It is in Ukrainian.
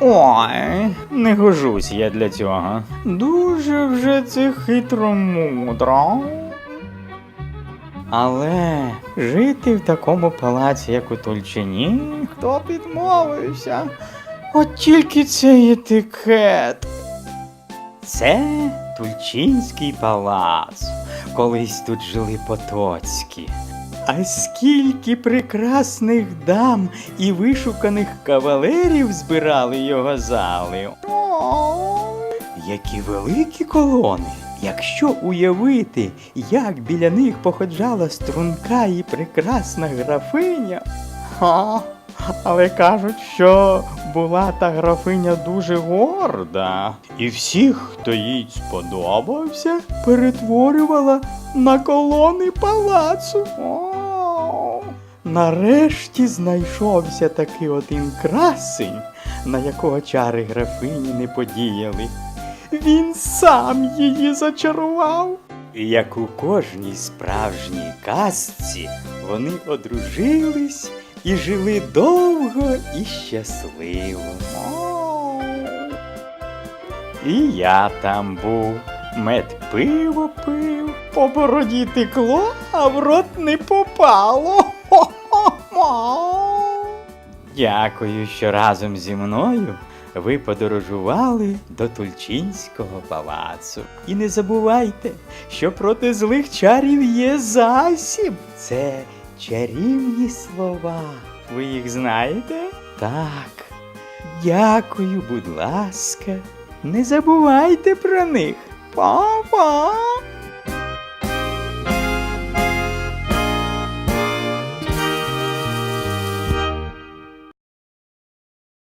Ой, не гожусь я для цього. Дуже вже це хитро мудро. Але жити в такому палаці, як у Тульчині, хто підмовився? От тільки цей етикет. Це Тульчинський палац. Колись тут жили потоцькі. А скільки прекрасних дам і вишуканих кавалерів збирали його зали. Які великі колони! Якщо уявити, як біля них походжала струнка і прекрасна графиня. Ха, але кажуть, що була та графиня дуже горда, і всіх, хто їй сподобався, перетворювала на колони палацу. О, нарешті знайшовся такий один красень, на якого чари графині не подіяли. Він сам її зачарував. Як у кожній справжній казці, вони одружились і жили довго і щасливо. І я там був, мед пиво пив, по бороді текло, а в рот не попало. Дякую, що разом зі мною ви подорожували до Тульчинського палацу. І не забувайте, що проти злих чарів є засіб. Це чарівні слова. Ви їх знаєте? Так. Дякую, будь ласка. Не забувайте про них. Па-па!